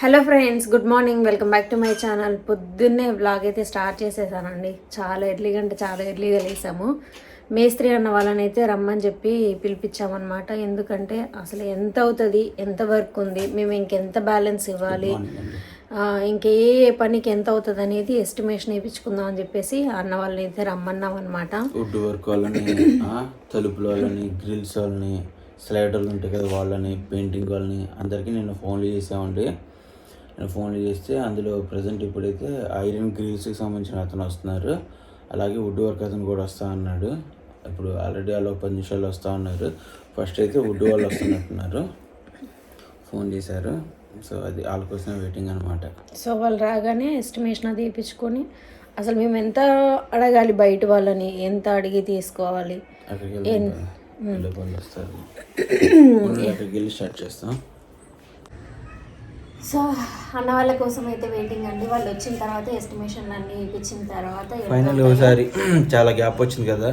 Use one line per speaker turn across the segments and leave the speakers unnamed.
Hello friends good morning welcome back to my channel పొద్దున్నే vlog అయితే start చేసేసానండి. చాలా ఎర్లీగా అంటే చాలా ఎర్లీగా లేసాము. మేస్త్రి అన్న వాళ్ళని అయితే రమ్మని చెప్పి పిలిపించామన్నమాట. ఎందుకంటే అసలు ఎంత అవుతుంది ఎంత వర్క్ ఉంది మేము ఇంకెంత బ్యాలెన్స్ ఇవ్వాలి ఇంకే ఏ పనికి ఎంత అవుతుంది అనేది ఎస్టిమేషన్ వేయించుకుందాం అని చెప్పేసి అన్న వాళ్ళని అయితే రమ్మన్నాం అనమాట
వుడ్ వర్క్ వాళ్ళని తలుపుల వాళ్ళని గ్రిల్స్ వాళ్ళని స్లైడర్లు ఉంటాయి కదా వాళ్ళని పెయింటింగ్ వాళ్ళని అందరికీ నేను ఫోన్లు చేసామండి ఫోన్లు చేస్తే అందులో ప్రజెంట్ ఇప్పుడైతే ఐరన్ గ్రిల్స్కి సంబంధించిన అతను వస్తున్నారు. అలాగే వుడ్ వర్క్ అతను కూడా వస్తా అన్నాడు. ఇప్పుడు ఆల్రెడీ వాళ్ళు పది నిమిషాలు వస్తూ ఉన్నారు. ఫస్ట్ అయితే వుడ్ వాళ్ళు వస్తున్నట్టున్నారు. ఫోన్ చేశారు. సో అది వాళ్ళ కోసం వెయిటింగ్ అనమాట
సో వాళ్ళు రాగానే ఎస్టిమేషన్ అది వేయించుకొని అసలు మేము ఎంత అడగాలి బయట వాళ్ళని? ఎంత అడిగి తీసుకోవాలి?
అక్కడికి వెళ్ళి స్టార్ట్ చేస్తాం.
సో అన్న వాళ్ళ కోసం అయితే వెయిటింగ్ అండి. వాళ్ళు వచ్చిన తర్వాత ఎస్టిమేషన్ అన్ని ఇప్పించిన తర్వాత
ఫైనల్ ఒకసారి చాలా గ్యాప్ వచ్చింది కదా.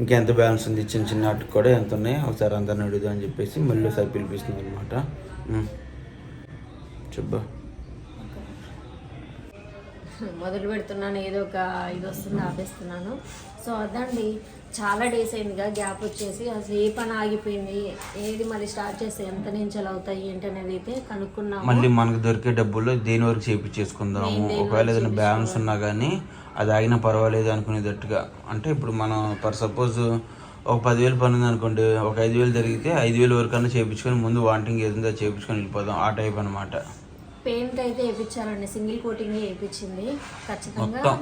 ఇంకెంత బ్యాలెన్స్ ఉంది? చిన్న చిన్న వాటికి కూడా ఎంత ఉన్నాయి? ఒకసారి అందరిని అడుగుదా అని చెప్పేసి మళ్ళీ ఒకసారి పిలిపిస్తుంది అనమాట చెప్పా.
మొదలు పెడుతున్నాను. ఏదో ఒక ఇది వస్తుంది ఆపేస్తున్నాను. సో అదండి. చాలా డేస్ అయిందిగా గ్యాప్ వచ్చేసి. అసలు ఏ పని ఆగిపోయింది? ఏది మళ్ళీ స్టార్ట్ చేస్తే ఎంత నుంచి అవుతాయి ఏంటి అనేది అయితే కనుక్కున్నాము.
మళ్ళీ మనకు దొరికే డబ్బులు దేని వరకు చేపించేసుకుందాము? ఒకవేళ ఏదైనా బ్యాలెన్స్ ఉన్నా కానీ అది ఆగినా పర్వాలేదు అనుకునేటట్టుగా. అంటే ఇప్పుడు మనం పర్ సపోజ్ ఒక పదివేలు పని ఉంది అనుకోండి ఒక ఐదు వేలు జరిగితే ఐదు వేలు వరకు అన్నా చేయించుకొని ముందు వాంటింగ్ ఏదో చేయించుకొని వెళ్ళిపోదాం. ఆ టైప్ అనమాట
పెయింట్ అయితే వేయించాలండి సింగిల్ కోటింగ్ వేయించింది ఖచ్చితంగా
మొత్తం.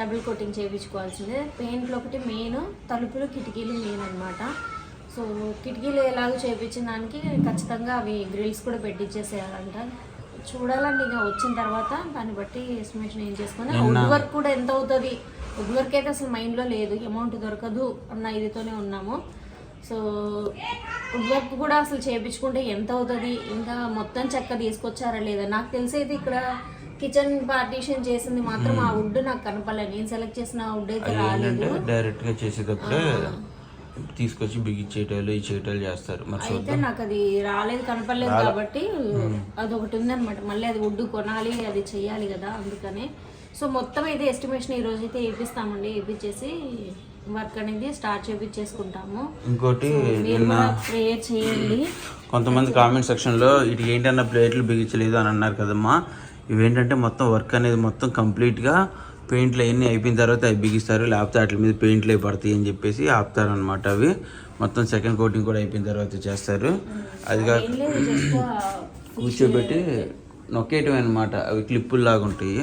డబుల్ కోటింగ్ చేయించుకోవాల్సిందే. పెయింట్లు ఒకటి మెయిన్ తలుపులు కిటికీలు మెయిన్ అన్నమాట. సో కిటికీలు ఎలాగో చేయించిన దానికి ఖచ్చితంగా అవి గ్రిల్స్ కూడా పెట్టించేసేయాలంట చూడాలండి ఇంకా వచ్చిన తర్వాత దాన్ని బట్టి ఎస్టిమేషన్ ఏం చేసుకొని. వుడ్ వర్క్ కూడా ఎంత అవుతుంది? వుడ్ వర్క్ అయితే అసలు మైండ్లో లేదు. అమౌంట్ దొరకదు అన్న ఇదితోనే ఉన్నాము. సో వుడ్ వర్క్ కూడా అసలు చేయించుకుంటే ఎంత అవుతుంది? ఇంకా మొత్తం చెక్క తీసుకొచ్చారా లేదా? నాకు తెలిసి అయితే ఇక్కడ కిచెన్ పార్టీషన్ చేసింది మాత్రం ఆ వుడ్ నాకు కనపడలేదు. నేను సెలెక్ట్ చేసిన వుడ్ అయితే రాలేదు.
ఏంటంటే డైరెక్ట్గా చేసేటప్పుడే తీసుకొచ్చి బిగించేటాలు ఈ చేయటాలు చేస్తారు
అయితే నాకు అది రాలేదు కనపడలేదు కాబట్టి అది ఒకటి ఉందన్నమాట. మళ్ళీ అది వుడ్ కొనాలి అది చెయ్యాలి కదా అందుకనే. సో మొత్తం అయితే ఎస్టిమేషన్ ఈ రోజు అయితే వేపిస్తామండి వేపించేసి వర్క్ అనేది స్టార్ట్ చేపించేసుకుంటాము
ఇంకోటి
ప్రేయర్ చేయండి.
కొంతమంది కామెంట్ సెక్షన్లో ఇటు ఏంటన్న ప్లేట్లు బిగించలేదు అని అన్నారు కదమ్మా. ఇవేంటంటే మొత్తం వర్క్ అనేది మొత్తం కంప్లీట్గా పెయింట్లు అవన్నీ అయిపోయిన తర్వాత అవి బిగిస్తారు. లేకపోతే వాటి మీద పెయింట్లు అవి పడతాయి అని చెప్పేసి ఆపుతారు అనమాట అవి. మొత్తం సెకండ్ కోటింగ్ కూడా అయిపోయిన తర్వాత చేస్తారు. అది కాక కూర్చోబెట్టి నొక్కేయటం అనమాట అవి క్లిప్పులు లాగా ఉంటాయి.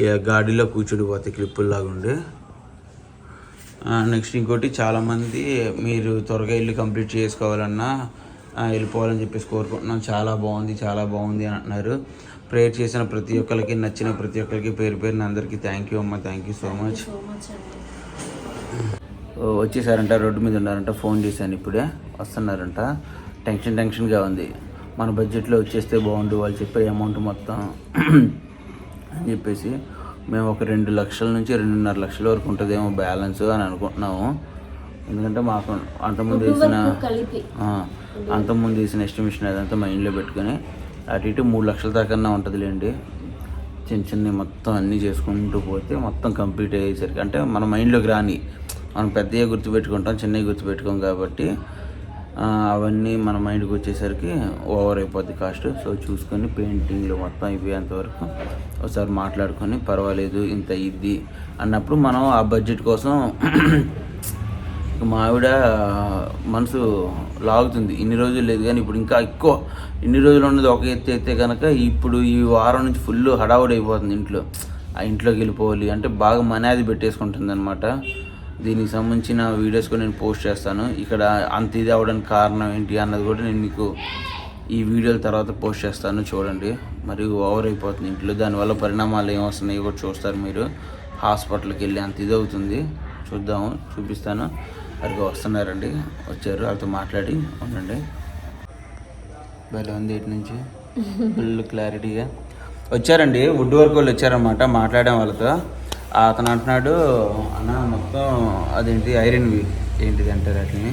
ఇక గాడిలో కూర్చుండిపోతాయి క్లిప్పులు లాగా ఉండి. నెక్స్ట్ ఇంకోటి చాలామంది మీరు త్వరగా ఇల్లు కంప్లీట్ చేసుకోవాలన్నా వెళ్ళిపోవాలని చెప్పేసి కోరుకుంటున్నాం. చాలా బాగుంది చాలా బాగుంది అని అంటున్నారు. ప్రేయర్ చేసిన ప్రతి ఒక్కరికి నచ్చిన ప్రతి ఒక్కరికి పేరు పేరున అందరికీ థ్యాంక్ యూ అమ్మ థ్యాంక్ యూ సో మచ్ వచ్చేసారంట రోడ్డు మీద ఉన్నారంట ఫోన్ చేశాను ఇప్పుడే. వస్తున్నారంట. టెన్షన్ టెన్షన్గా ఉంది. మన బడ్జెట్లో వచ్చేస్తే బాగుండు వాళ్ళు చెప్పే అమౌంట్ మొత్తం అని చెప్పేసి మేము ఒక రెండు లక్షల నుంచి రెండున్నర లక్షల వరకు ఉంటుందేమో బ్యాలెన్స్ అని అనుకుంటున్నాము. ఎందుకంటే మాకు అంతకుముందు వేసిన అంతకుముందు వేసిన ఎస్టిమేషన్ అదంతా మైండ్లో పెట్టుకొని అటు ఇటు మూడు లక్షల దాకా ఉంటుందిలేండి. చిన్న చిన్న మొత్తం అన్నీ చేసుకుంటూ పోతే మొత్తం కంప్లీట్ అయ్యేసరికి అంటే మన మైండ్లోకి రాని మనం పెద్దగా గుర్తుపెట్టుకుంటాం చిన్నవి గుర్తుపెట్టుకోం కాబట్టి అవన్నీ మన మైండ్కి వచ్చేసరికి ఓవర్ అయిపోద్ది కాస్ట్ సో చూసుకొని పెయింటింగ్లు మొత్తం అయిపోయేంత వరకు ఒకసారి మాట్లాడుకొని పర్వాలేదు ఇంత ఇది అన్నప్పుడు మనం ఆ బడ్జెట్ కోసం మా ఆవిడ మనసు లాగుతుంది. ఇన్ని రోజులు లేదు కానీ ఇప్పుడు ఇంకా ఎక్కువ ఇన్ని రోజులు ఉన్నది ఒక ఎత్తు అయితే కనుక ఇప్పుడు ఈ వారం నుంచి ఫుల్ హడావుడి అయిపోతుంది ఇంట్లో. ఆ ఇంట్లోకి వెళ్ళిపోవాలి అంటే బాగా మనాది పెట్టేసుకుంటుంది అనమాట దీనికి సంబంధించిన వీడియోస్ కూడా నేను పోస్ట్ చేస్తాను. ఇక్కడ అంత ఇది అవ్వడానికి కారణం ఏంటి అన్నది కూడా నేను మీకు ఈ వీడియోల తర్వాత పోస్ట్ చేస్తాను చూడండి. మరి ఓవర్ అయిపోతుంది ఇంట్లో. దానివల్ల పరిణామాలు ఏమొస్తున్నాయి కూడా చూస్తారు మీరు. హాస్పిటల్కి వెళ్ళి అంత ఇది అవుతుంది. చూద్దాము చూపిస్తాను. అక్కడికి వస్తున్నారండి. వచ్చారు. వాళ్ళతో మాట్లాడి ఉండండి. భలే ఉంది ఇటు నుంచి. ఫుల్ క్లారిటీగా. వచ్చారండి. వుడ్ వర్క్ వాళ్ళు వచ్చారన్నమాట. మాట్లాడాం వాళ్ళతో. అతను అంటున్నాడు అన్న మొత్తం అదేంటి? ఐరన్వి ఏంటిది అంటారు వాటిని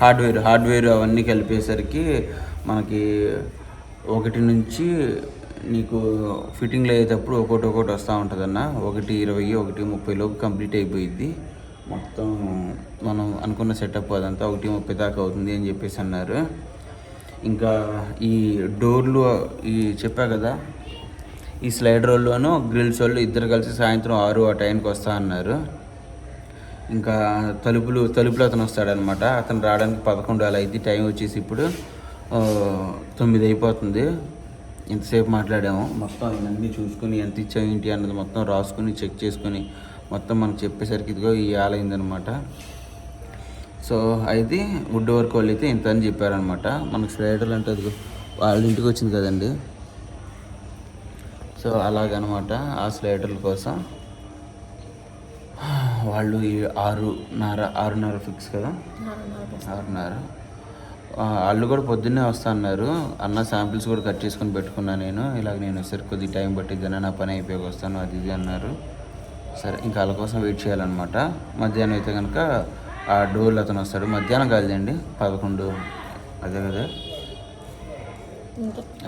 హార్డ్వేర్.
హార్డ్వేర్. అవన్నీ కలిపేసరికి మనకి ఒకటి నుంచి నీకు ఫిట్టింగ్లు అయ్యేటప్పుడు ఒకటి ఒకటి వస్తూ ఉంటుందన్న. ఒకటి ఇరవై ఒకటి ముప్పై లోపు కంప్లీట్ అయిపోయింది మొత్తం మనం అనుకున్న సెటప్ అదంతా ఒకటి ముప్పై దాకా అవుతుంది అని చెప్పేసి అన్నారు. ఇంకా ఈ డోర్లు ఈ చెప్పా కదా ఈ స్లైడ్ రోల్లోను గ్రిల్స్ వాళ్ళు ఇద్దరు కలిసి సాయంత్రం ఆరు ఆ టైంకి వస్తా అన్నారు. ఇంకా తలుపులు తలుపులు అతను వస్తాడనమాట. అతను రావడానికి పదకొండు అలా అయింది. టైం వచ్చేసి ఇప్పుడు తొమ్మిది అయిపోతుంది. ఇంతసేపు మాట్లాడాము. మొత్తం ఇవన్నీ చూసుకుని ఎంత ఇచ్చాం ఏంటి అన్నది మొత్తం రాసుకుని చెక్ చేసుకుని మొత్తం మనకు చెప్పేసరికి ఇదిగో ఈ ఆలైందనమాట సో అయితే వుడ్ వర్క్ వాళ్ళు అయితే ఇంత అని చెప్పారనమాట. మనకు స్లైడర్లు అంటే వాళ్ళ ఇంటికి వచ్చింది కదండి. సో అలాగనమాట ఆ స్లైడర్ల కోసం వాళ్ళు ఈ ఆరున్నర ఆరున్నర ఫిక్స్ కదా? ఆరున్నర. వాళ్ళు కూడా పొద్దున్నే వస్తా అన్నారు. అన్న శాంపిల్స్ కూడా కట్ చేసుకొని పెట్టుకున్నా నేను. ఇలాగ నేను సరే కొద్ది టైం పట్టిద్దని నా పని అయిపోయాక వస్తాను అది ఇది అన్నారు. సరే ఇంకా వాళ్ళ కోసం వెయిట్ చేయాలన్నమాట. మధ్యాహ్నం అయితే కనుక ఆ డోర్లు అతను వస్తాడు. మధ్యాహ్నం కాదండి పదకొండు అదే కదా.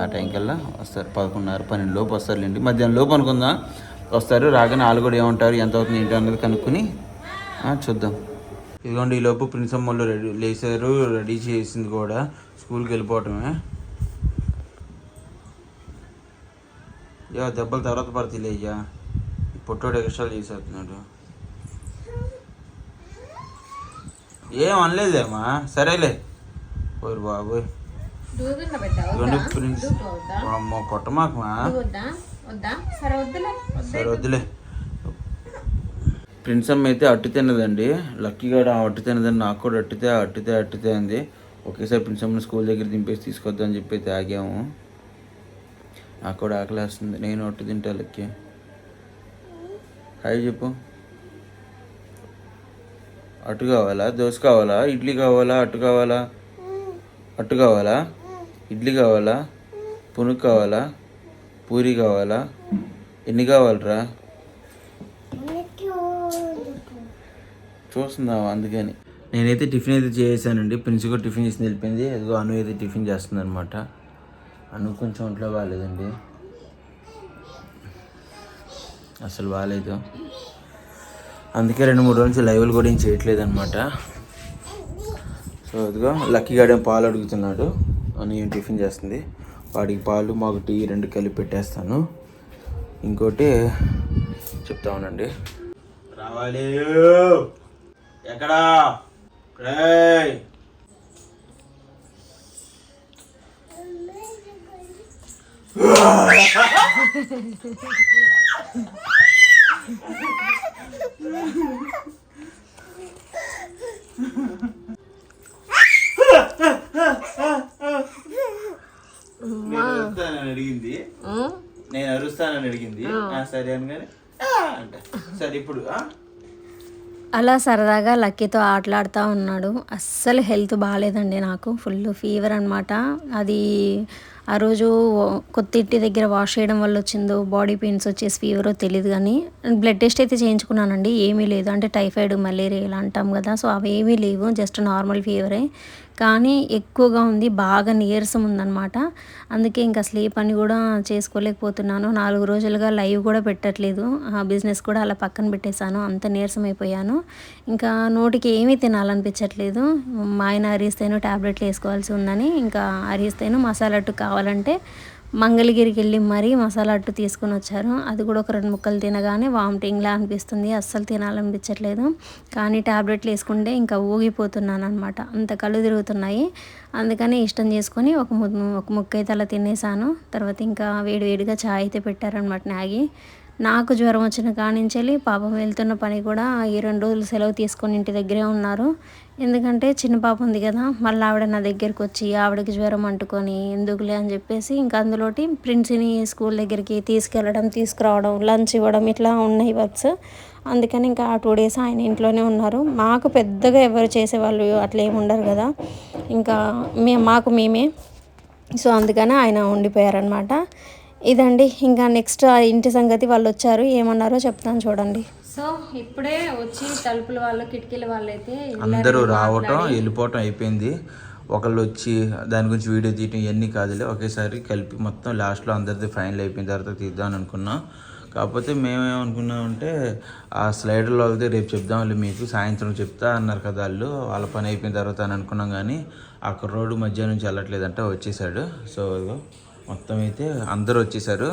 ఆ టైం కల్లా వస్తారు. పదకొండున్నర పన్నెండు లోపు వస్తారులేండి. మధ్యాహ్నం లోపు అనుకుందాం? వస్తారు. రాగానే వాళ్ళు కూడా ఏమంటారు? ఎంత అవుతుంది ఏంటి అన్నది కనుక్కొని చూద్దాం. ఇదిగోండి ఈ లోపు ప్రిన్సమ్మలు రెడీ లేచారు రెడీ చేసింది కూడా స్కూల్కి వెళ్ళిపోవటమే. యా దెబ్బలు తర్వాత పడతాయి అయ్యా పొట్టోడు ఎక్స్ట్రా చేసేస్తున్నాడు ఏం అనలేదేమా సరేలే. ఓరు బాబోయ్. ప్రిన్స్ అమ్మో కొట్టమాకమా
సరే వద్దులే.
ప్రిన్స్ అమ్మ అయితే అట్టు తిన్నదండి. లక్కీగా అట్టు తిన్నదండి నాకు కూడా అట్టితే అట్టితే అట్టితే అంది. ఒకేసారి ప్రిన్స్ అమ్మని స్కూల్ దగ్గర దింపేసి తీసుకొద్దాం అని చెప్పి అయితే ఆగాము. నాకు కూడా ఆకలేస్తుంది. నేను అట్టు తింటా లక్కీ. హాయ్ చెప్పు. అటు కావాలా? దోశ కావాలా? ఇడ్లీ కావాలా? అటు కావాలా? అటు కావాలా? ఇడ్లీ కావాలా? పునుగు కావాలా? పూరి కావాలా? ఎన్ని కావాలరా? చూస్తున్నావు అందుకని. నేనైతే టిఫిన్ అయితే చేసానండి. ప్రిన్స్ కూడా టిఫిన్ చేసి వెళ్ళిపోయింది. అదిగో అను అయితే టిఫిన్ చేస్తుంది అనమాట అను కొంచెం ఒంట్లో బాగాలేదండి. అసలు బాగాలేదు అందుకే రెండు మూడు రోజులు లైవ్లు కూడా ఏం చేయట్లేదు అనమాట సో అదిగో లక్కీ గార్డెన్ పాలు అడుగుతున్నాడు. అని టిఫిన్ చేస్తుంది? వాడికి పాలు మాకు టీ రెండు కలిపి పెట్టేస్తాను. ఇంకోటి చెప్తా ఉండండి. రావాలి. ఎక్కడా? రేయ్. అడిగింది. నేను అరుస్తానని అడిగింది. సరే అనగానే అంట. సరే ఇప్పుడు?
అలా సరదాగా లక్కీతో ఆటలాడుతూ ఉన్నాడు. అస్సలు హెల్త్ బాగాలేదండి నాకు. ఫుల్ ఫీవర్ అనమాట అది ఆ రోజు కొత్త ఇంటి దగ్గర వాష్ చేయడం వల్ల వచ్చిందో బాడీ పెయిన్స్ వచ్చేసి ఫీవరో తెలియదు కానీ బ్లడ్ టెస్ట్ అయితే చేయించుకున్నానండి. ఏమీ లేదు. అంటే టైఫాయిడ్ మలేరియా ఇలా అంటాం కదా సో అవి ఏమీ లేవు. జస్ట్ నార్మల్ ఫీవరే కానీ ఎక్కువగా ఉంది బాగా నీరసం ఉందన్నమాట. అందుకే ఇంకా స్లీప్ అని కూడా చేసుకోలేకపోతున్నాను. నాలుగు రోజులుగా లైవ్ కూడా పెట్టట్లేదు. ఆ బిజినెస్ కూడా అలా పక్కన పెట్టేశాను. అంత నీరసం అయిపోయాను. ఇంకా నోటికి ఏమీ తినాలనిపించట్లేదు. మా ఆయన అరిస్తేను ట్యాబ్లెట్లు వేసుకోవాల్సి ఉందని ఇంకా అరిస్తేను మసాలా అట్టు కావాలంటే మంగళగిరికి వెళ్ళి మరీ మసాలా అట్టు తీసుకొని వచ్చారు. అది కూడా ఒక రెండు ముక్కలు తినగానే వామిటింగ్లా అనిపిస్తుంది. అస్సలు తినాలనిపించట్లేదు. కానీ ట్యాబ్లెట్లు వేసుకుంటే ఇంకా ఊగిపోతున్నాను అనమాట అంత కళ్ళు తిరుగుతున్నాయి. అందుకని ఇష్టం చేసుకొని ఒక ఒక ముక్క అయితే అలా తినేసాను. తర్వాత ఇంకా వేడివేడిగా చాయ్ అయితే పెట్టారనమాట నాగి నాకు జ్వరం వచ్చిన కానించెల్లి పాపం వెళ్తున్న పని కూడా ఈ రెండు రోజులు సెలవు తీసుకొని ఇంటి దగ్గరే ఉన్నారు. ఎందుకంటే చిన్న పాప ఉంది కదా మళ్ళీ ఆవిడ నా దగ్గరికి వచ్చి ఆవిడకి జ్వరం అంటుకొని ఎందుకులే అని చెప్పేసి ఇంకా అందులోటి ప్రిన్స్ని స్కూల్ దగ్గరికి తీసుకెళ్ళడం తీసుకురావడం లంచ్ ఇవ్వడం ఇట్లా ఉన్నాయి వర్క్స్. అందుకని ఇంకా ఆ టూ డేస్ ఆయన ఇంట్లోనే ఉన్నారు. మాకు పెద్దగా ఎవరు చేసేవాళ్ళు అట్లా ఏమి ఉండరు కదా. ఇంకా మే మాకు మేమే. సో అందుకని ఆయన ఉండిపోయారనమాట ఇదండి ఇంకా నెక్స్ట్ ఆ ఇంటి సంగతి వాళ్ళు వచ్చారు ఏమన్నారో చెప్తాను చూడండి. సో ఇప్పుడే వచ్చి తలుపుల వాళ్ళు కిటికీల వాళ్ళు అయితే
అందరూ రావటం వెళ్ళిపోవటం అయిపోయింది. ఒకళ్ళు వచ్చి దాని గురించి వీడియో తీయటం ఇవన్నీ కాదులే ఒకేసారి కలిపి మొత్తం లాస్ట్లో అందరిది ఫైనల్ అయిపోయిన తర్వాత తీద్దాం అని అనుకున్నాం. కాకపోతే మేమేమనుకున్నామంటే ఆ స్లైడర్లో వాళ్ళది రేపు చెప్దాంలే మీకు సాయంత్రం చెప్తా అన్నారు కదా వాళ్ళు వాళ్ళ పని అయిపోయిన తర్వాత అని అనుకున్నాం కానీ ఆ కుర్రోడు మధ్య నుంచి వెళ్ళట్లేదంటే వచ్చేసాడు. సో మొత్తం అయితే అందరూ వచ్చేసారు.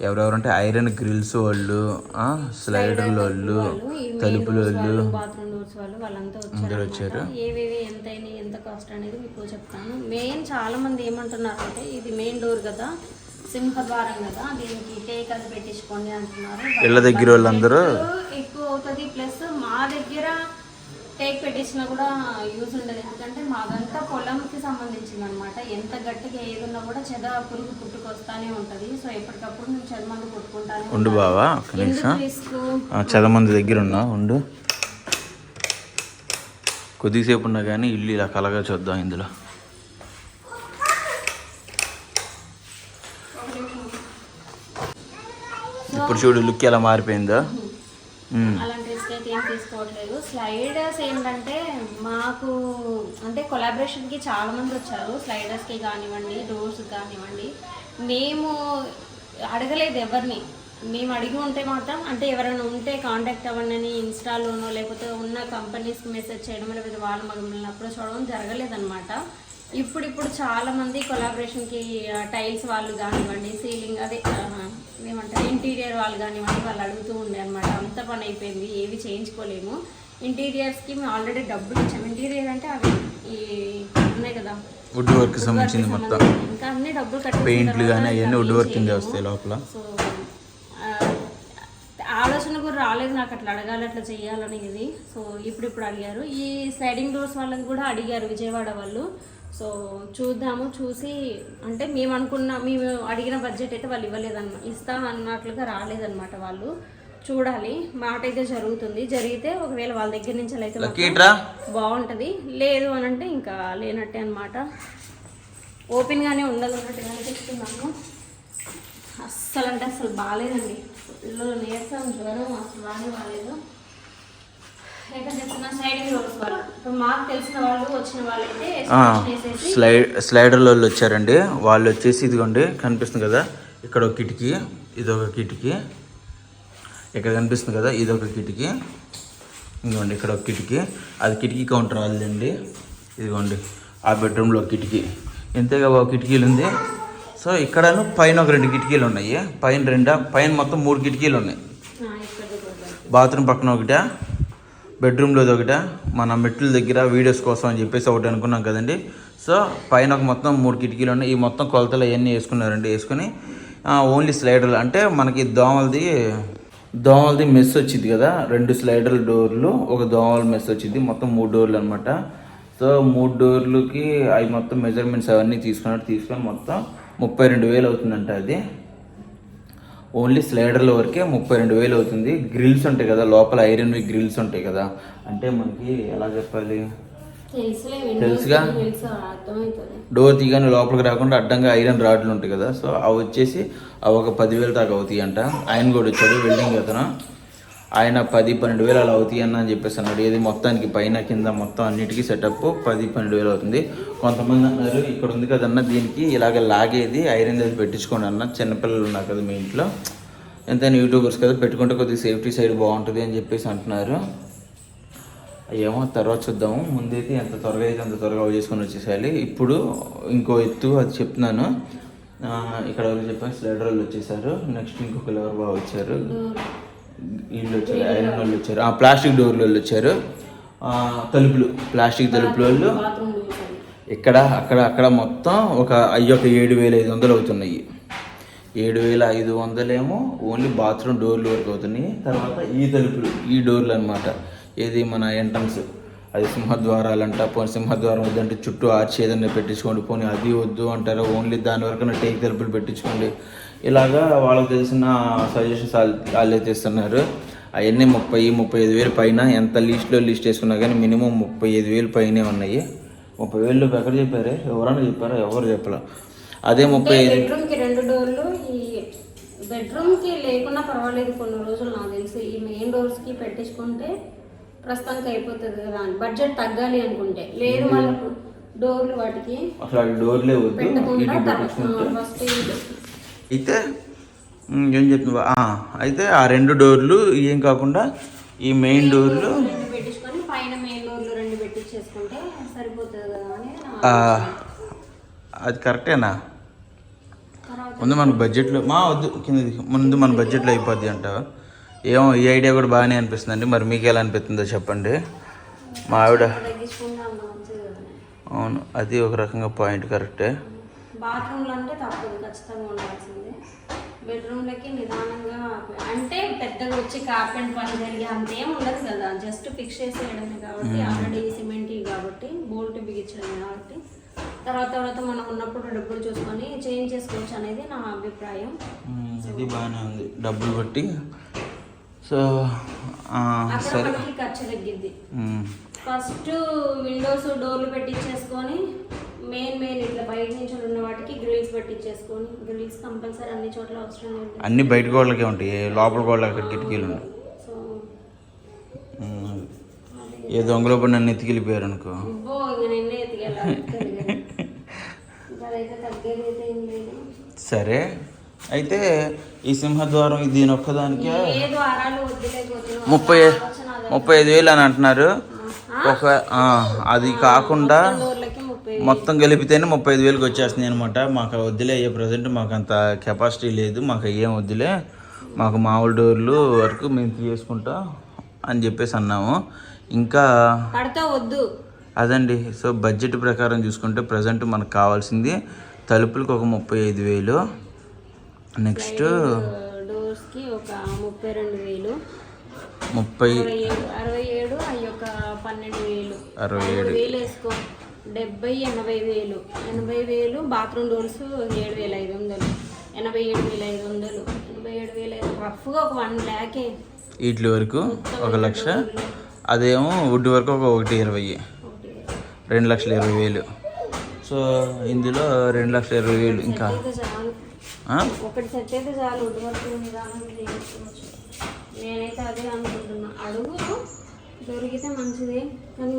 ఎవరెవరంటే ఐరన్ గ్రిల్స్ వాళ్ళు ఆ, స్లైడర్ల వాళ్ళు తలుపుల వాళ్ళు అందరూ
వచ్చారు. ఏవేవి ఎంత ఎంత కాస్ట్ అనేది మీకు చెప్తాను. మెయిన్ చాలా మంది ఏమంటున్నారు అంటే ఇది మెయిన్ డోర్ కదా సింహద్వారం కదా దీనికి టేక్ అది పెట్టించుకోండి అంటున్నారు.
ఇళ్ళ దగ్గర వాళ్ళందరూ
ఎక్కువ అవుతుంది. ప్లస్ మా దగ్గర టేక్ పెట్టించినా కూడా యూజ్ ఉండదు. ఎందుకంటే మాదంతా పొలంకి సంబంధించింది అనమాట ఎంత గట్టిగా ఏదున్నా కూడా చెద పురుగు పుట్టుకొస్తానే ఉంటుంది. సో ఎప్పటికప్పుడు మేము చెద మందు కొట్టుకుంటానే
ఉండు. బావా చాలా మంది దగ్గర ఉన్నా ఉండు. కొద్దిసేపు ఉన్నా కానీ ఇల్లు ఇలా కలగా చూద్దాం ఇందులో. ఇప్పుడు చూడు లుక్ ఎలా మారిపోయిందో. Hmm.
అలాంటి రిస్క్ అయితే ఏం తీసుకోవట్లేదు. స్లైడర్స్ ఏంటంటే మాకు అంటే కొలాబరేషన్కి చాలా మంది వచ్చారు. స్లైడర్స్కి కానివ్వండి డోర్స్ కానివ్వండి. మేము అడగలేదు ఎవరిని. మేము అడిగి ఉంటే మాత్రం అంటే ఎవరైనా ఉంటే కాంటాక్ట్ అవ్వండి ఇన్స్టాలోనో లేకపోతే ఉన్న కంపెనీస్కి మెసేజ్ చేయడం లేకపోతే వాళ్ళు మమ్మల్ని అప్రోచ్ అవ్వడం జరగలేదన్నమాట. ఇప్పుడు ఇప్పుడు చాలా మంది కొలాబరేషన్కి టైల్స్ వాళ్ళు కానివ్వండి సీలింగ్ అదే ఏమంటారు ఇంటీరియర్ వాళ్ళు కానివ్వండి వాళ్ళు అడుగుతూ ఉండే అనమాట అంత పని అయిపోయింది ఏవి చేయించుకోలేము. ఇంటీరియర్స్కి మేము ఆల్రెడీ డబ్బులు ఇచ్చాము ఇంటీరియర్ అంటే అవి ఈ ఉన్నాయి కదా
వుడ్ వర్క్ సంబంధించింది మొత్తం.
ఇంకా అన్ని డబ్బులు కట్టి
పెయింట్లు కానీ అవన్నీ వుడ్ వర్క్ కింద వస్తాయి లోపల.
సో ఆలోచన కూడా రాలేదు నాకు అట్లా అడగాలి అట్లా చేయాలనేది. సో ఇప్పుడు ఇప్పుడు అడిగారు. ఈ స్లైడింగ్ డోర్స్ వాళ్ళని కూడా అడిగారు విజయవాడ వాళ్ళు. సో చూద్దాము చూసి అంటే మేము అనుకున్న మేము అడిగిన బడ్జెట్ అయితే వాళ్ళు ఇవ్వలేదన్నమాట ఇస్తా అన్నట్లుగా రాలేదన్నమాట వాళ్ళు. చూడాలి మాట అయితే జరుగుతుంది. జరిగితే ఒకవేళ వాళ్ళ దగ్గర నుంచి అయితే బాగుంటుంది. లేదు అని అంటే ఇంకా లేనట్టే అనమాట ఓపెన్గానే ఉండదు అన్నట్టుగానే చెప్తున్నాము అస్సలు అంటే అసలు బాగాలేదండి నీరసం జ్వరం అసలు బాగానే బాగాలేదు
స్లైడ్ స్లైడర్ల వాళ్ళు వచ్చారండి. వాళ్ళు వచ్చేసి ఇదిగోండి కనిపిస్తుంది కదా? ఇక్కడ ఒక కిటికీ ఇదొక కిటికీ. ఇక్కడ కనిపిస్తుంది కదా? ఇదొక కిటికీ. ఇదిగోండి ఇక్కడ ఒక కిటికీ. అది కిటికీ కౌంటర్ వాళ్ళదండి. ఇదిగోండి ఆ బెడ్రూమ్లో ఒక కిటికీ. ఇంతేగా ఒక కిటికీలు ఉంది సో ఇక్కడను పైన ఒక రెండు కిటికీలు ఉన్నాయి పైన రెండా పైన మొత్తం మూడు కిటికీలు ఉన్నాయి
ఇక్కడ.
బాత్రూమ్ పక్కన ఒకటా? బెడ్రూమ్లో ఒకట? మన మెట్ల దగ్గర వీడియోస్ కోసం అని చెప్పేసి ఒకటి అనుకున్నాం కదండి. సో పైన ఒక మొత్తం మూడు కిటికీలు ఉన్నాయి. ఈ మొత్తం కొలతలు అవన్నీ వేసుకున్నారండి. వేసుకొని ఓన్లీ స్లైడర్లు అంటే మనకి దోమలది దోమలది మెస్ వచ్చింది కదా. రెండు స్లైడర్ డోర్లు ఒక దోమల మెస్ వచ్చింది. మొత్తం మూడు డోర్లు అనమాట సో మూడు డోర్లకి అవి మొత్తం మెజర్మెంట్స్ అవన్నీ తీసుకున్నట్టు తీసుకొని మొత్తం ముప్పై రెండు వేలు అవుతుందంట అది. ఓన్లీ స్లైడర్ల వరకే ముప్పై రెండు వేలు అవుతుంది. గ్రిల్స్ ఉంటాయి కదా లోపల ఐరన్ గ్రిల్స్ ఉంటాయి కదా. అంటే మనకి ఎలా చెప్పాలి? తెలుసుగా? డోర్ తీయగానే లోపలికి రాకుండా అడ్డంగా ఐరన్ రాడ్లు ఉంటాయి కదా. సో అవి వచ్చేసి అవి ఒక పదివేలు దాకా అవుతాయి అంట ఆయన కూడా వచ్చాడు వెల్డింగ్ అతను ఆయన పది పన్నెండు వేలు అలా అవుతాయి అన్న అని చెప్పేసి అన్నాడు. ఏది మొత్తానికి పైన కింద మొత్తం అన్నిటికీ సెటప్ పది పన్నెండు వేలు అవుతుంది. కొంతమంది అన్నారు ఇక్కడ ఉంది కదన్న దీనికి ఇలాగ లాగేది ఐరన్ అది పెట్టించుకోండి అన్న. చిన్నపిల్లలు ఉన్నారు కదా మీ ఇంట్లో. ఎంతైనా యూట్యూబర్స్ కదా పెట్టుకుంటే కొద్దిగా సేఫ్టీ సైడ్ బాగుంటుంది అని చెప్పేసి అంటున్నారు. ఏమో తర్వాత చూద్దాము. ముందైతే ఎంత త్వరగా అయితే అంత త్వరగా చేసుకొని వచ్చేసేయాలి. ఇప్పుడు ఇంకో ఎత్తు అది చెప్తున్నాను. ఇక్కడ ఎవరు చెప్పారు? వాళ్ళు వచ్చేసారు. నెక్స్ట్ ఇంకొకరు ఎవరు బాగా వచ్చారు? వీళ్ళు వచ్చారు ఐరన్ వాళ్ళు వచ్చారు ఆ, ప్లాస్టిక్ డోర్లు వాళ్ళు వచ్చారు తలుపులు ప్లాస్టిక్ తలుపులు వాళ్ళు ఇక్కడ అక్కడ అక్కడ మొత్తం ఒక అయ్యి ఒక ఏడు వేల ఐదు వందలు అవుతున్నాయి. ఏడు వేల ఐదు వందలేమో ఓన్లీ బాత్రూమ్ డోర్లు వరకు అవుతున్నాయి. తర్వాత ఈ తలుపులు ఈ డోర్లు అనమాట ఏది మన ఎంట్రన్స్? అది సింహద్వారాలంట పోనీ సింహద్వారం వద్దంటే చుట్టూ ఆర్చి ఏదైనా పెట్టించుకోండి పోనీ అది వద్దు అంటారు? ఓన్లీ దాని వరకు టేక్ తలుపులు పెట్టించుకోండి. ఇలాగా వాళ్ళకి తెలిసిన సజెషన్స్ వాళ్ళైతే ఇస్తున్నారు అవన్నీ ముప్పై ముప్పై ఐదు వేలు పైన ఎంత లిస్ట్లో లిస్ట్ వేసుకున్నా కానీ మినిమం ముప్పై ఐదు వేలు పైనే ఉన్నాయి. ముప్పై వేలు ఎక్కడ చెప్పారే? ఎవరన్నా చెప్పారా? ఎవరు చెప్పలే? అదే ముప్పై ఐదు
బెడ్రూమ్కి రెండు డోర్లు ఈ బెడ్రూమ్కి లేకున్నా పర్వాలేదు కొన్ని రోజులు నాకు తెలిసి. ఈ మెయిన్ డోర్స్కి పెట్టించుకుంటే ప్రస్తుతానికి అయిపోతుంది కదా అని. బడ్జెట్ తగ్గాలి అనుకుంటే. లేదు మళ్ళీ డోర్లు వాటికి
అసలు డోర్లే వద్దు.
ఫస్ట్
అయితే ఏం చెప్తున్నా? అయితే ఆ రెండు డోర్లు ఏం కాకుండా ఈ మెయిన్ డోర్లు
కదా
అది కరెక్టేనా? ముందు మన బడ్జెట్లో మా వద్దు కిందది ముందు మన బడ్జెట్లో అయిపోద్ది అంటావా ఏమో ఈ ఐడియా కూడా బాగానే అనిపిస్తుంది అండి మరి మీకు ఎలా అనిపిస్తుందో చెప్పండి. మా ఆవిడ
కదా.
అవును అది ఒక రకంగా పాయింట్ కరెక్టే.
బాత్రూమ్లు అంటే తప్పదు ఖచ్చితంగా ఉండాల్సిందే. బెడ్రూమ్లకి నిదానంగా అంటే పెద్దగా వచ్చి కార్పెంట్ పని జరిగే అంతేం ఉండదు కదా. జస్ట్ ఫిక్స్ చేసేయడమే కాబట్టి ఆల్రెడీ సిమెంట్ కాబట్టి బోల్ట్ బిగించడమే కాబట్టి. తర్వాత తర్వాత మనం ఉన్నప్పుడు డబ్బులు చూసుకొని చేంజ్ చేసుకోవచ్చు అనేది నా అభిప్రాయం.
ఇది బాగానే ఉంది. డబ్బులు బట్టి. సో సరే.
ఖర్చు తగ్గిద్ది.
ఉమ్,
ఫస్ట్ విండోస్ డోర్లు పెట్టించేసుకొని మెయిన్ మెయిన్ ఇట్లా బయట నుంచి ఉన్న వాటికి గ్రిల్స్ పెట్టించేసుకొని గ్రిల్స్ కంపల్సరీ అన్ని చోట్ల అవసరం లేదు
అన్ని బయట గోడలకే ఉంటాయి లోపల గోడలు అక్కడ కిటికీలు ఉండవు ఏ దొంగలో పడి నన్ను ఎత్తికెళ్ళిపోయారు అనుకో సరే అయితే ఈ సింహద్వారం దీని ఒక్కదానికే ముప్పై ముప్పై ఐదు వేలు అని అంటున్నారు ఒక అది కాకుండా మొత్తం కలిపితేనే ముప్పై ఐదు వేలకు వచ్చేస్తుంది అనమాట మాకు వద్దులే అయ్యే ప్రజెంట్ మాకు అంత కెపాసిటీ లేదు మాకు ఏం వద్దులే. మాకు మామూలు డోర్లు వరకు మేము తీసుకుంటాం అని చెప్పేసి అన్నాము. ఇంకా
వద్దు.
అదండి. సో బడ్జెట్ ప్రకారం చూసుకుంటే ప్రజెంట్ మనకు కావాల్సింది తలుపులకు ఒక ముప్పై ఐదు వేలు నెక్స్ట్
ఒక ముప్పై రెండు వేలు.
ముప్పై
అరవై ఏడు అరవై ఏడు అవి ఒక పన్నెండు వేలు.
అరవై
మూడు వేలు వేసుకో. డెబ్బై ఎనభై వేలు. ఎనభై వేలు బాత్రూమ్ డోర్స్ ఏడు వేల ఐదు వందలు. ఎనభై ఏడు వేల ఐదు వందలు. ఎనభై ఏడు వేల ఐదు రఫ్గా ఒక వన్ ల్యాకే.
వీటి వరకు ఒక లక్ష. అదేమో వుడ్ వరకు ఒక ఒకటి ఇరవై. రెండు లక్షల ఇరవై వేలు. సో ఇందులో రెండు లక్షల ఇరవై వేలు ఇంకా?
ఒకటి సెట్ అయితే చాలు. ఒడ్డు వరకు నేనైతే అదే అనుకుంటున్నా. అడుగు. దొరికితే మంచిదే కానీ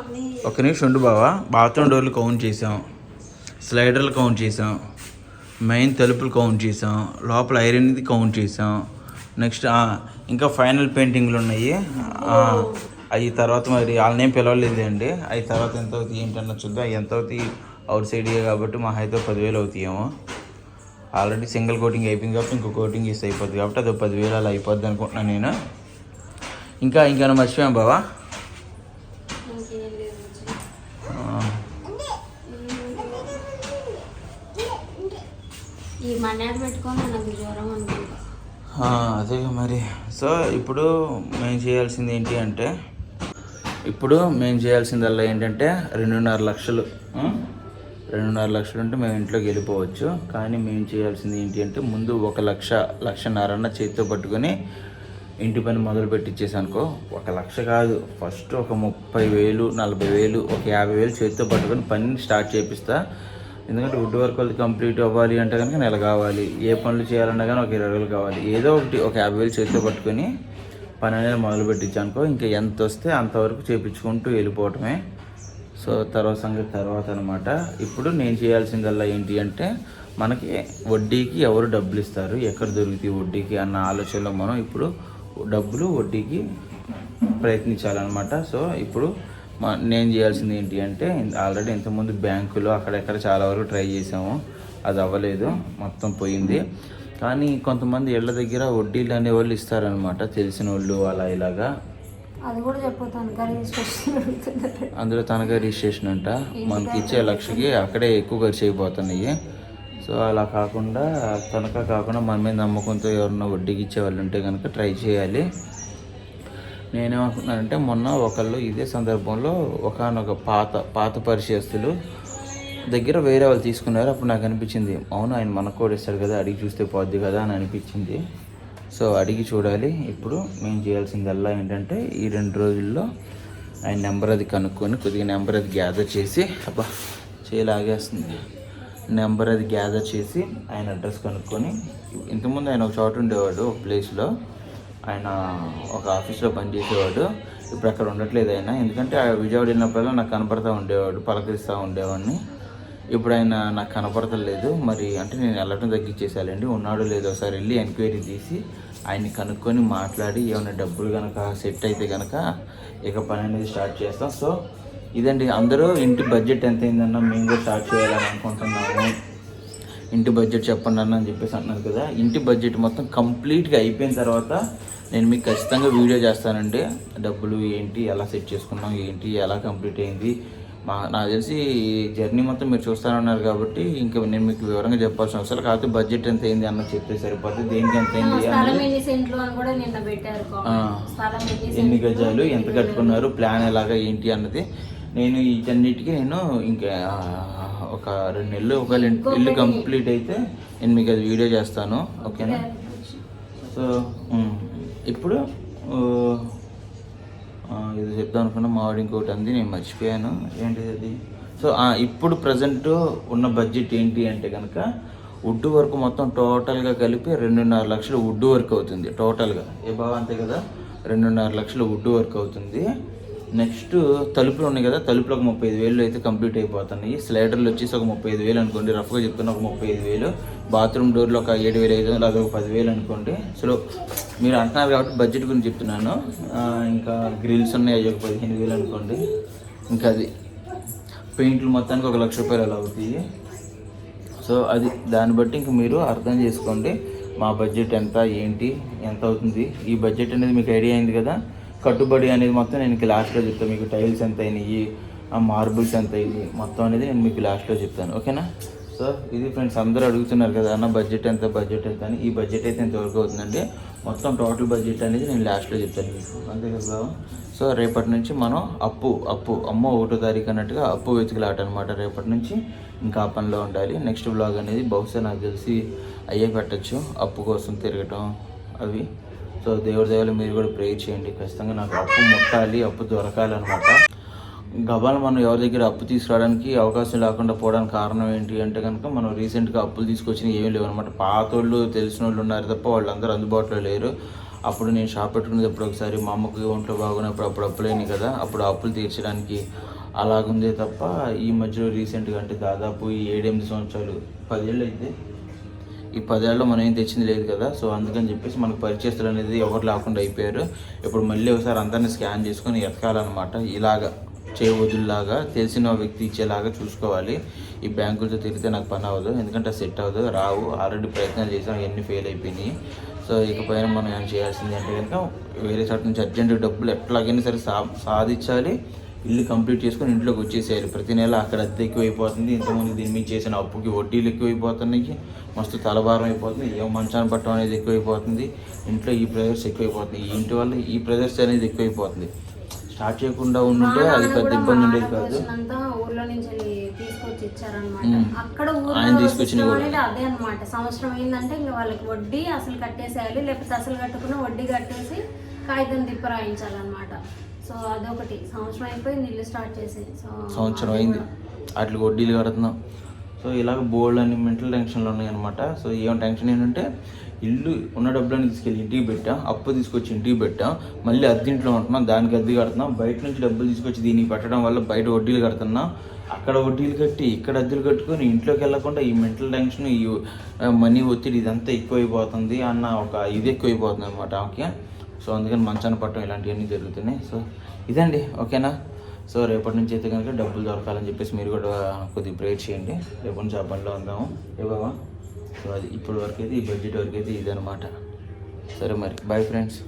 అన్నీ
ఒక నిమిషం ఉండు బావా. బాత్రూమ్ డోర్లు కౌంట్ చేసాం స్లైడర్లు కౌంట్ చేసాం మెయిన్ తలుపులు కౌంట్ చేసాం లోపల ఐరన్ది కౌంట్ చేసాం నెక్స్ట్ ఇంకా ఫైనల్ పెయింటింగ్లు ఉన్నాయి. అవి తర్వాత మరి వాళ్ళనేం పిలవలేదు అండి. అవి తర్వాత ఎంత అవుతాయి ఏంటన్నా చూద్దాం. అవి ఎంత అవుతాయి? అవుట్ సైడ్ కాబట్టి మా అయితే పదివేలు అవుతాయేమో. ఆల్రెడీ సింగిల్ కోటింగ్ అయిపోయింది కాబట్టి ఇంకో కోటింగ్ ఇస్తే అయిపోద్ది కాబట్టి అది పదివేలు అలా అయిపోద్ది అనుకుంటున్నాను నేను. ఇంకా ఇంకా మర్చిపోయాం బావా? అదే మరి. సో ఇప్పుడు మేము చేయాల్సింది ఏంటి అంటే ఇప్పుడు మేము చేయాల్సిందల్లా ఏంటంటే రెండున్నర లక్షలు? రెండున్నర లక్షలు ఉంటే మేము ఇంట్లోకి వెళ్ళిపోవచ్చు. కానీ మేము చేయాల్సింది ఏంటి అంటే ముందు ఒక లక్ష లక్షన్నరన్న చేతితో పట్టుకొని ఇంటి పని మొదలు పెట్టించేసి అనుకో ఒక లక్ష కాదు. ఫస్ట్ ఒక ముప్పై వేలు నలభై వేలు ఒక యాభై వేలు చేతితో పట్టుకొని పనిని స్టార్ట్ చేపిస్తా. ఎందుకంటే వుడ్ వర్క్ వాళ్ళు కంప్లీట్ అవ్వాలి అంటే కనుక నెల కావాలి. ఏ పనులు చేయాలన్నా కానీ ఒక ఇరవై వేలు కావాలి. ఏదో ఒకటి ఒక యాభై వేలు చేతితో పట్టుకొని పని అనేది మొదలు పెట్టించానుకో ఇంకా ఎంత వస్తే అంతవరకు చేపించుకుంటూ వెళ్ళిపోవటమే. సో తర్వాత సంగతి తర్వాత అనమాట ఇప్పుడు నేను చేయాల్సిందల్లా ఏంటి అంటే మనకి వడ్డీకి ఎవరు డబ్బులు ఇస్తారు? ఎక్కడ దొరుకుతాయి వడ్డీకి అన్న ఆలోచనలో మనం ఇప్పుడు డబ్బులు వడ్డీకి ప్రయత్నించాలన్నమాట. సో ఇప్పుడు మా- నేను చేయాల్సింది ఏంటి అంటే ఆల్రెడీ ఇంతకుముందు బ్యాంకులో అక్కడెక్కడ చాలా వరకు ట్రై చేసాము. అది అవ్వలేదు. మొత్తం పోయింది. కానీ కొంతమంది ఇళ్ళ దగ్గర వడ్డీలు అనేవాళ్ళు ఇస్తారనమాట తెలిసిన వాళ్ళు అలా ఇలాగా.
అది కూడా
అందులో తనగా రిజిస్ట్రేషన్ అంట. మనకి ఇచ్చే లక్షకి అక్కడే ఎక్కువ ఖర్చు అయిపోతున్నాయి. సో అలా కాకుండా తనఖా కాకుండా మన మీద నమ్మకంతో ఎవరన్నా వడ్డీకి ఇచ్చే వాళ్ళు ఉంటే కనుక ట్రై చేయాలి. నేనేమనుకున్నానంటే మొన్న ఒకళ్ళు ఇదే సందర్భంలో ఒకనొక పాత పాత పరిచయస్తులు దగ్గర వేరే వాళ్ళు తీసుకున్నారు. అప్పుడు నాకు అనిపించింది అవును ఆయన మనకు కూడా ఇస్తాడు కదా అడిగి చూస్తే పోద్ది కదా అని అనిపించింది. సో అడిగి చూడాలి. ఇప్పుడు మేము చేయాల్సిందల్లా ఏంటంటే ఈ రెండు రోజుల్లో ఆయన నెంబర్ అది కనుక్కొని కొద్దిగా నెంబర్ అది గ్యాదర్ చేసి అబ్బా చేయలాగేస్తుంది నెంబర్ అది గ్యాదర్ చేసి ఆయన అడ్రస్ కనుక్కొని ఇంతకుముందు ఆయన ఒక చోట ఉండేవాడు ఒక ప్లేస్లో ఆయన ఒక ఆఫీస్లో పనిచేసేవాడు ఇప్పుడు అక్కడ ఉండట్లేదు ఆయన. ఎందుకంటే ఆ విజయవాడ వెళ్ళినప్పుడల్లా నాకు కనపడతా ఉండేవాడు పలకరిస్తూ ఉండేవాడిని. ఇప్పుడు ఆయన నాకు కనపడతలేదు. మరి అంటే నేను వెళ్ళటం తగ్గించేసాలండి ఉన్నాడో లేదో ఒకసారి వెళ్ళి ఎంక్వైరీ తీసి ఆయన్ని కనుక్కొని మాట్లాడి ఏమైనా డబ్బులు కనుక సెట్ అయితే కనుక ఇక పని అనేది స్టార్ట్ చేస్తాం. సో ఇదండి అందరూ ఇంటి బడ్జెట్ ఎంత అయిందన్నా మేము కూడా స్టార్ట్ చేయాలని అనుకుంటున్నాము. ఇంటి బడ్జెట్ చెప్పండి అన్న అని చెప్పేసి అన్నారు కదా. ఇంటి బడ్జెట్ మొత్తం కంప్లీట్గా అయిపోయిన తర్వాత నేను మీకు ఖచ్చితంగా వీడియో చేస్తానండి. డబ్బులు ఏంటి ఎలా సెట్ చేసుకున్నాం ఏంటి ఎలా కంప్లీట్ అయింది. మా నాకు తెలిసి జర్నీ మొత్తం మీరు చూస్తానన్నారు కాబట్టి ఇంకా నేను మీకు వివరంగా చెప్పాల్సిన అవసరం. కాకపోతే బడ్జెట్ ఎంత అయింది అన్న చెప్తే సరిపోతుంది దేనికి ఎంత అయింది
ఎన్ని
గజాలు ఎంత కట్టుకున్నారు ప్లాన్ ఎలాగా ఏంటి అన్నది నేను వీటన్నిటికీ నేను ఇంకా ఒక రెండు నెలలు ఒక ఇల్లు కంప్లీట్ అయితే నేను మీకు అది వీడియో చేస్తాను ఓకేనా? సో ఇప్పుడు ఇది చెప్దాం అనుకున్నా మావాడు ఇంకోటి అంది నేను మర్చిపోయాను. ఏంటిది అది? సో ఇప్పుడు ప్రజెంట్ ఉన్న బడ్జెట్ ఏంటి అంటే కనుక వుడ్ వర్క్ మొత్తం టోటల్గా కలిపి రెండున్నర లక్షలు వుడ్ వర్క్ అవుతుంది టోటల్గా. ఏ బాగా అంతే కదా? రెండున్నర లక్షలు వుడ్ వర్క్ అవుతుంది. నెక్స్ట్ తలుపులు ఉన్నాయి కదా తలుపులు ఒక ముప్పై ఐదు వేలు అయితే కంప్లీట్ అయిపోతున్నాయి. స్లైడర్లు వచ్చేసి ఒక ముప్పై ఐదు వేలు అనుకోండి రఫ్గా చెప్తున్నా ఒక ముప్పై ఐదు వేలు. బాత్రూమ్ డోర్లు ఒక ఏడు వేలు ఐదు వందలు అదొక పదివేలు అనుకోండి. సో మీరు అంటున్నారు కాబట్టి బడ్జెట్ గురించి చెప్తున్నాను. ఇంకా గ్రిల్స్ ఉన్నాయి అవి ఒక పదిహేను వేలు అనుకోండి. ఇంకా అది పెయింట్లు మొత్తానికి ఒక లక్ష రూపాయలు అలా అవుతాయి. సో అది దాన్ని బట్టి ఇంక మీరు అర్థం చేసుకోండి మా బడ్జెట్ ఎంత ఏంటి ఎంత అవుతుంది. ఈ బడ్జెట్ అనేది మీకు ఐడియా అయింది కదా కట్టుబడి అనేది మొత్తం నేను మీకు లాస్ట్లో చెప్తాను మీకు టైల్స్ ఎంత అయినాయి ఆ మార్బుల్స్ ఎంత అయ్యి మొత్తం అనేది నేను మీకు లాస్ట్లో చెప్తాను. ఓకేనా? సో ఇది ఫ్రెండ్స్ అందరూ అడుగుతున్నారు కదా అన్న బడ్జెట్ ఎంత బడ్జెట్ ఎంత అని. ఈ బడ్జెట్ అయితే ఎంతవరకు అవుతుందండి. మొత్తం టోటల్ బడ్జెట్ అనేది నేను లాస్ట్లో చెప్తాను మీకు. అంతే కదా సో రేపటి నుంచి మనం అప్పు అప్పు అమ్మ ఒకటో తారీఖు అన్నట్టుగా అప్పు వెతుకులాట అనమాట రేపటి నుంచి ఇంకా ఆ పనిలో ఉండాలి. నెక్స్ట్ బ్లాగ్ అనేది బహుశా నాకు తెలిసి అయ్యే పెట్టచ్చు. అప్పు కోసం తిరగటం అవి. సో దేవుడి దేవుడు మీరు కూడా ప్రే చేయండి. ఖచ్చితంగా నాకు అప్పు ముట్టాలి అప్పు దొరకాలి అనమాట మనం ఎవరి దగ్గర అప్పు తీసుకురావడానికి అవకాశం లేకుండా పోవడానికి కారణం ఏంటి అంటే కనుక మనం రీసెంట్గా అప్పులు తీసుకొచ్చిన ఏమీ లేవు అనమాట పాత వాళ్ళు తెలిసిన వాళ్ళు ఉన్నారు తప్ప వాళ్ళందరూ అందుబాటులో లేరు. అప్పుడు నేను షాప్ పెట్టుకునేటప్పుడు ఒకసారి మా అమ్మకి ఒంట్లో బాగున్నప్పుడు అప్పుడు అప్పులేని కదా అప్పుడు అప్పులు తీర్చడానికి అలాగుందే తప్ప ఈ మధ్యలో రీసెంట్గా అంటే దాదాపు ఏడెనిమిది సంవత్సరాలు పదేళ్ళు అయితే ఈ పదేళ్ళలో మనం ఏం తెచ్చింది లేదు కదా. సో అందుకని చెప్పేసి మనకు పరిచయస్తులు అనేది ఎవరు లేకుండా అయిపోయారు. ఇప్పుడు మళ్ళీ ఒకసారి అందరిని స్కాన్ చేసుకొని ఎతకాలన్నమాట. ఇలాగా చేయవద్దులాగా తెలిసిన వ్యక్తి ఇచ్చేలాగా చూసుకోవాలి. ఈ బ్యాంకులతో తిరిగితే నాకు పని అవ్వదు. ఎందుకంటే సెట్ అవ్వదు రావు. ఆల్రెడీ ప్రయత్నాలు చేసాం అవన్నీ ఫెయిల్ అయిపోయినాయి. సో ఇకపైన మనం ఏం చేయాల్సింది అంటే కనుక వేరే చోట నుంచి అర్జెంట్ డబ్బులు ఎట్లాగైనా సరే సా సాధించాలి. ఇల్లు కంప్లీట్ చేసుకొని ఇంట్లోకి వచ్చేసేయాలి ప్రతి నెల అక్కడ అద్దె ఎక్కువైపోతుంది. ఇంతకుముందు దీని మీద చేసిన అప్పుకి వడ్డీలు ఎక్కువైపోతున్నాయి. మస్తు తలభారం అయిపోతుంది. ఏం మంచాన్ని పట్టడం అనేది ఎక్కువైపోతుంది. ఇంట్లో ఈ ప్రెజర్స్ ఎక్కువైపోతుంది ఈ ఇంటి వల్ల ఈ ప్రెజర్స్ అనేది ఎక్కువైపోతుంది. స్టార్ట్ చేయకుండా ఉండుంటే అది పెద్ద ఇబ్బంది ఉండేది కాదు. ఆయన తీసుకొచ్చిన
అదే అనమాట సంవత్సరం అయిందంటే ఇంకా వాళ్ళకి వడ్డీ అసలు కట్టేసేయాలి లేకపోతే అసలు కట్టుకున్న వడ్డీ కట్టేసి కాగితం తిప్ప రాయించాలన్నమాట. సో అదొకటి. సంవత్సరం అయిపోయింది ఇల్లు స్టార్ట్ చేసి సో
సంవత్సరం
అది
అయింది. వాటికి వడ్డీలు కడుతున్నాం. సో ఇలాగ బోల్డ్ అని మెంటల్ టెన్షన్లు ఉన్నాయన్నమాట. సో ఏం టెన్షన్ ఏంటంటే ఇల్లు ఉన్న డబ్బులను తీసుకెళ్ళి ఇంటికి పెట్టాం అప్పు తీసుకొచ్చి ఇంటికి పెట్టాం మళ్ళీ అద్దెంట్లో ఉంటున్నాం దానికి అద్దె కడుతున్నాం బయట నుంచి డబ్బులు తీసుకొచ్చి దీనికి పెట్టడం వల్ల బయట వడ్డీలు కడుతున్నాం అక్కడ వడ్డీలు కట్టి ఇక్కడ అద్దెలు కట్టుకొని ఇంట్లోకి వెళ్ళకుండా ఈ మెంటల్ టెన్షన్ ఈ మనీ ఒత్తిడి ఇదంతా ఎక్కువైపోతుంది అన్న ఒక ఇది ఎక్కువైపోతుంది అనమాట ఆమెకి సో అందుకని మంచాన పట్టడం ఇలాంటివన్నీ జరుగుతున్నాయి. సో ఇదండి ఓకేనా? సో రేపటి నుంచి అయితే కనుక డబ్బులు దొరకాలని చెప్పేసి మీరు కూడా కొద్దిగా ప్రేర్ చేయండి. రేపటి నుంచి ఆ పనిలో ఉందాము. బాబా? సో అది ఇప్పటి వరకు అయితే ఈ బడ్జెట్ వరకు అయితే ఇదనమాట సరే మరి బాయ్ ఫ్రెండ్స్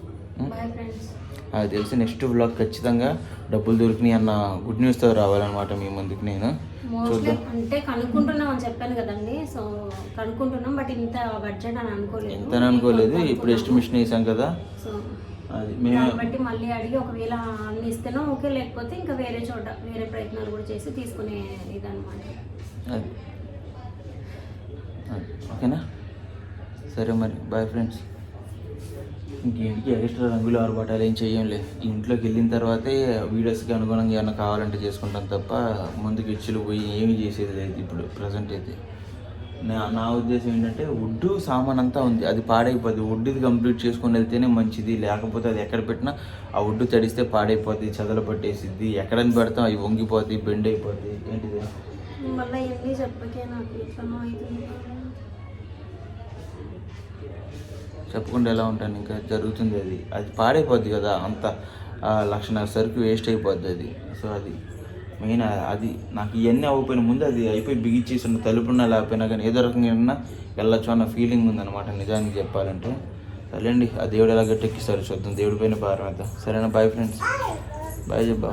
నాకు తెలిసి నెక్స్ట్ వ్లాగ్ ఖచ్చితంగా డబ్బులు దొరికినాయి అన్న గుడ్ న్యూస్తో రావాలన్నమాట మీ ముందుకు నేను.
మోస్ట్లీ అంటే కనుక్కుంటున్నాం అని చెప్పాను కదండి. సో కనుక్కుంటున్నాం బట్ ఇంత బడ్జెట్ అని అనుకోలేదు.
ఎంత అనుకోలేదు. ఇప్పుడు ఎస్టిమేషన్ వేసాం కదా.
సో
అది
దాన్ని బట్టి మళ్ళీ అడిగి ఒకవేళ అన్ని ఇస్తేనో ఓకే లేకపోతే ఇంకా వేరే చోట వేరే ప్రయత్నాలు కూడా చేసి తీసుకునే ఇదన్నమాట.
అది. ఓకేనా? సరే మరి బాయ్ ఫ్రెండ్స్ ఇంకేంటికి ఎక్స్ట్రా రంగులు ఆరుబాటాలు ఏం చేయంలే ఇంట్లోకి వెళ్ళిన తర్వాతే వీడియోస్కి అనుగుణంగా ఏమైనా కావాలంటే చేసుకుంటాం తప్ప ముందుకు ఇచ్చులు పోయి ఏమీ చేసేది లేదు ఇప్పుడు ప్రజెంట్ అయితే. నా నా ఉద్దేశం ఏంటంటే వుడ్ సామాన్ అంతా ఉంది. అది పాడైపోద్ది. వుడ్ది కంప్లీట్ చేసుకొని వెళ్తేనే మంచిది. లేకపోతే అది ఎక్కడ పెట్టినా ఆ వుడ్ తడిస్తే పాడైపోద్ది చదల పట్టేసిద్ది. ఎక్కడని పెడతాం అవి వంగిపోద్ది బెండ్ అయిపోద్ది. ఏంటిది? చెప్పకుండా ఎలా ఉంటాను? ఇంకా జరుగుతుంది అది. అది పాడైపోద్ది కదా అంత ఆ, లక్షణాల సరుకు వేస్ట్ అయిపోద్ది అది. సో అది మెయిన్ అది నాకు ఇవన్నీ అవ్వకపోయిన ముందు అది అయిపోయి బిగిచ్చేసి తలుపున్నా లేకపోయినా కానీ ఏదో రకంగా అయినా వెళ్ళొచ్చు అన్న ఫీలింగ్ ఉందన్నమాట నిజానికి చెప్పాలంటే. సరేండి ఆ దేవుడు ఎలా గట్టెక్కిస్తారు చూద్దాం. దేవుడి పైన భారం అయితే. సరేనా? బాయ్ ఫ్రెండ్స్ బాయ్ చెప్పా